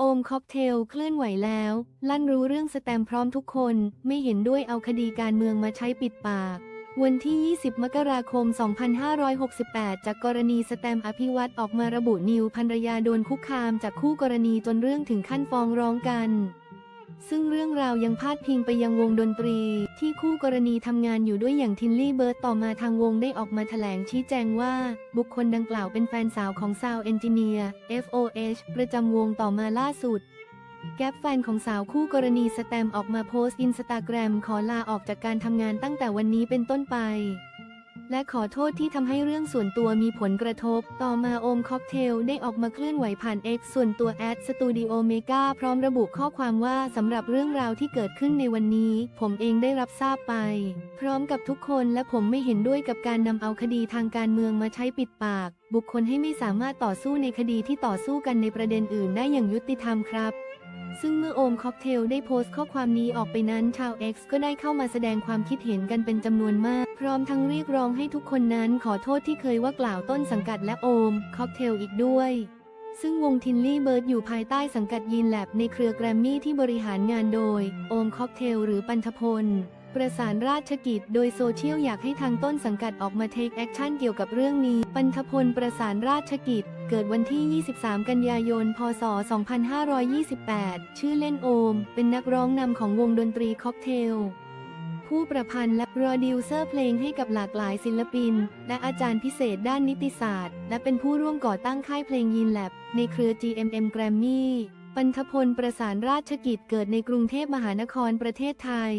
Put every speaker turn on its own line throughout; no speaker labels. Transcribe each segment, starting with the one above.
โอมค็อกเทลเคลื่อนไหวแล้ว ลั่นรู้เรื่องสแตมพร้อมทุกคนไม่เห็นด้วยเอาคดีการเมืองมาใช้ปิดปาก วันที่ 20 มกราคม 2568 จากกรณีสแตมอภิวัตออกมาระบุนิวภรรยาโดนคุกคามจากคู่กรณีจนเรื่องถึงขั้นฟ้องร้องกัน ซึ่งเรื่องราวยังพาดพิงไปยังวงดนตรี ที่คู่กรณีทำงานอยู่ด้วยอย่างทินลี่เบิร์ตต่อมาทางวงได้ออกมาแถลงชี้แจงว่า บุคคลดังกล่าวเป็นแฟนสาวของซาวเอนจิเนียร์ FOH ประจำวงต่อมาล่าสุดแก๊ปแฟนของสาวคู่กรณีสแตมออกมาโพสต์อินสตาแกรมขอลาออกจากการทำงานตั้งแต่วันนี้เป็นต้นไป และขอโทษที่ทำให้เรื่องส่วนตัวมีผลกระทบ ต่อมาโอมค็อกเทลได้ออกมาเคลื่อนไหวผ่าน X ส่วนตัวแอดสตูดิโอเมกาพร้อมระบุข้อความว่าสำหรับเรื่องราวที่เกิดขึ้นในวันนี้ ผมเองได้รับทราบไป พร้อมกับทุกคนและผมไม่เห็นด้วยกับการนำเอาคดีทางการเมืองมาใช้ปิดปาก บุคคลให้ไม่สามารถต่อสู้ในคดีที่ต่อสู้กันในประเด็นอื่นได้อย่างยุติธรรมครับ ซึ่งเมื่อโอมค็อกเทลได้โพสต์ข้อความนี้ออกไปนั้นชาว X ก็ได้เข้ามาแสดงความคิดเห็นกันเป็นจำนวนมาก พร้อมทั้งเรียกร้องให้ทุกคนนั้นขอโทษที่เคยว่ากล่าวต้นสังกัดและโอมค็อกเทลอีกด้วยซึ่งวงทินลี่เบิร์ดอยู่ภายใต้สังกัดยีนแลบในเครือแกรมมี่ที่บริหารงานโดย โอมค็อกเทลหรือปันทพล ประสานราชกิจ โดยโซเชียลอยากให้ทางต้นสังกัดออกมาเทคแอคชั่นเกี่ยวกับเรื่องนี้ ปันธพลประสานราชกิจ เกิดวันที่ 23 กันยายน พศ 2528 ชื่อเล่นโอม เป็นนักร้องนำของวงดนตรีค็อกเทล ผู้ประพันธ์และโปรดิวเซอร์เพลงให้กับหลากหลายศิลปิน และอาจารย์พิเศษด้านนิติศาสตร์ และเป็นผู้ร่วมก่อตั้งค่ายเพลงยินแลบในเครือ GMM Grammy ปันธพลประสานราชกิจเกิดในกรุงเทพมหานครประเทศไทย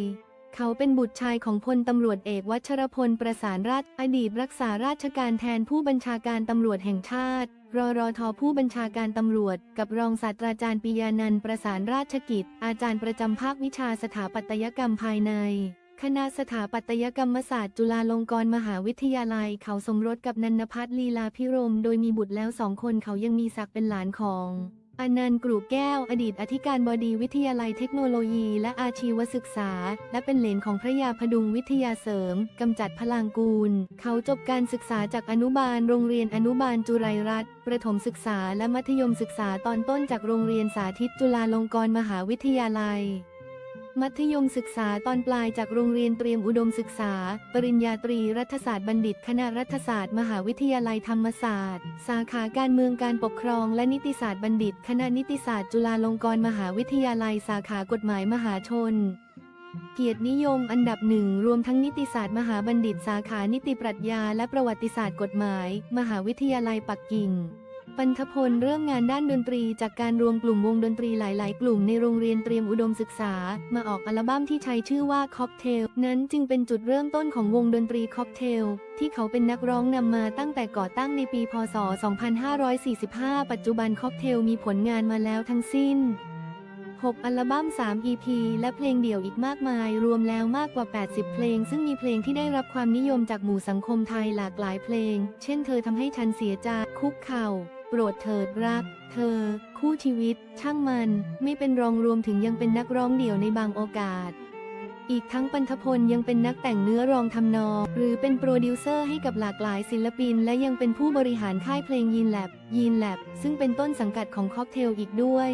เขาเป็นบุตรชายของพลตำรวจเอกวัชรพลประสานราชอดีตรักษาราชการแทนผู้บัญชาการตำรวจแห่งชาติ รอรอทอผู้บัญชาการตำรวจ กับรองศาสตราจารย์ปิยานันท์ประสานราชกิจ อาจารย์ประจำภาควิชาสถาปัตยกรรมภายใน คณะสถาปัตยกรรมศาสตร์จุฬาลงกรณ์มหาวิทยาลัย เขาสมรสกับนันพัฒน์ลีลาพิรม โดยมีบุตรแล้วสองคนเขายังมีศักดิ์เป็นหลานของ อนันต์กรูแก้ว อดีตอธิการบดีวิทยาลัยเทคโนโลยี และอาชีวศึกษา และเป็นเหลนของพระยาพดุงวิทยาเสริม กำจัดพลังกูล เขาจบการศึกษาจากอนุบาลโรงเรียนอนุบาลจุไรรัตน์ประถมศึกษาและมัธยมศึกษาตอนต้นจากโรงเรียนสาธิตจุฬาลงกรณ์มหาวิทยาลัย มัธยมศึกษาตอนปลายจากโรงเรียนเตรียมอุดมศึกษา ปริญญาตรีรัฐศาสตร์บัณฑิต คณะรัฐศาสตร์ มหาวิทยาลัยธรรมศาสตร์ สาขาการเมืองการปกครอง และนิติศาสตร์บัณฑิต คณะนิติศาสตร์ จุฬาลงกรณ์มหาวิทยาลัย สาขากฎหมายมหาชน เกียรตินิยมอันดับหนึ่งรวมทั้งนิติศาสตร์มหาบัณฑิต สาขานิติปรัชญา และประวัติศาสตร์กฎหมาย มหาวิทยาลัยปักกิ่ง ปันธพลเริ่มงานด้านดนตรี จากการรวมกลุ่มวงดนตรีหลาย ๆ กลุ่มในโรงเรียนเตรียมอุดมศึกษา มาออกอัลบั้มที่ใช้ชื่อว่าค็อกเทลนั้นจึงเป็นจุดเริ่มต้นของวงดนตรีค็อกเทลที่เขาเป็นนักร้องนำมาตั้งแต่ก่อตั้งในปี พศ 2545 ปัจจุบันค็อกเทลมีผลงานมาแล้วทั้งสิ้น 6 อัลบั้ม 3 EP และเพลงเดี่ยวอีกมากมาย รวมแล้วมากกว่า 80 เพลง ซึ่งมีเพลงที่ได้รับความนิยมจากหมู่สังคมไทยหลากหลายเพลง เช่น เธอทำให้ฉันเสียใจ คุกเข่า โปรดเถิดรัก เธอ คู่ชีวิต ช่างมัน ไม่เป็นรองรวมถึงยังเป็นนักร้องเดี่ยวในบางโอกาส อีกทั้งปันทพลยังเป็นนักแต่งเนื้อรองทำนอง หรือเป็นโปรดิวเซอร์ให้กับหลากหลายศิลปิน และยังเป็นผู้บริหารค่ายเพลงยีนแลบยีนแลบซึ่งเป็นต้นสังกัดของค็อกเทลอีกด้วย